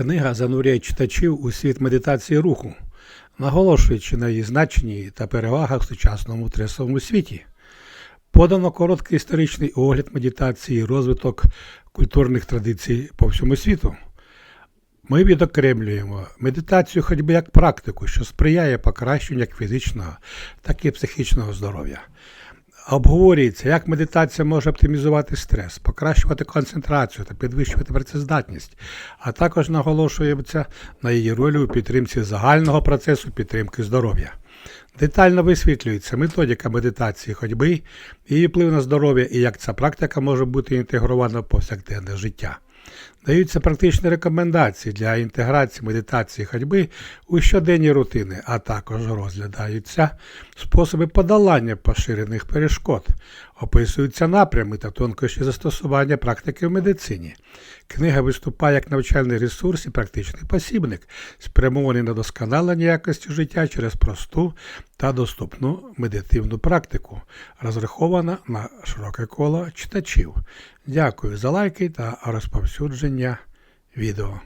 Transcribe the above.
Книга зануряє читачів у світ медитації руху, наголошуючи на її значенні та перевагах в сучасному стресовому світі. Подано короткий історичний огляд медитації розвиток культурних традицій по всьому світу. Ми відокремлюємо медитацію ходьби як практику, що сприяє покращенню як фізичного, так і психічного здоров'я. Обговорюється, як медитація може оптимізувати стрес, покращувати концентрацію та підвищувати працездатність, а також наголошується на її ролі у підтримці загального процесу підтримки здоров'я. Детально висвітлюється методика медитації ходьби, її вплив на здоров'я і як ця практика може бути інтегрована в повсякденне життя. Даються практичні рекомендації для інтеграції медитації ходьби у щоденні рутини, а також розглядаються способи подолання поширених перешкод, описуються напрями та тонкощі застосування практики в медицині. Книга виступає як навчальний ресурс і практичний посібник, спрямований на досконалення якості життя через просту та доступну медитивну практику, розрахована на широке коло читачів. Дякую за лайки та розповсюдження відео.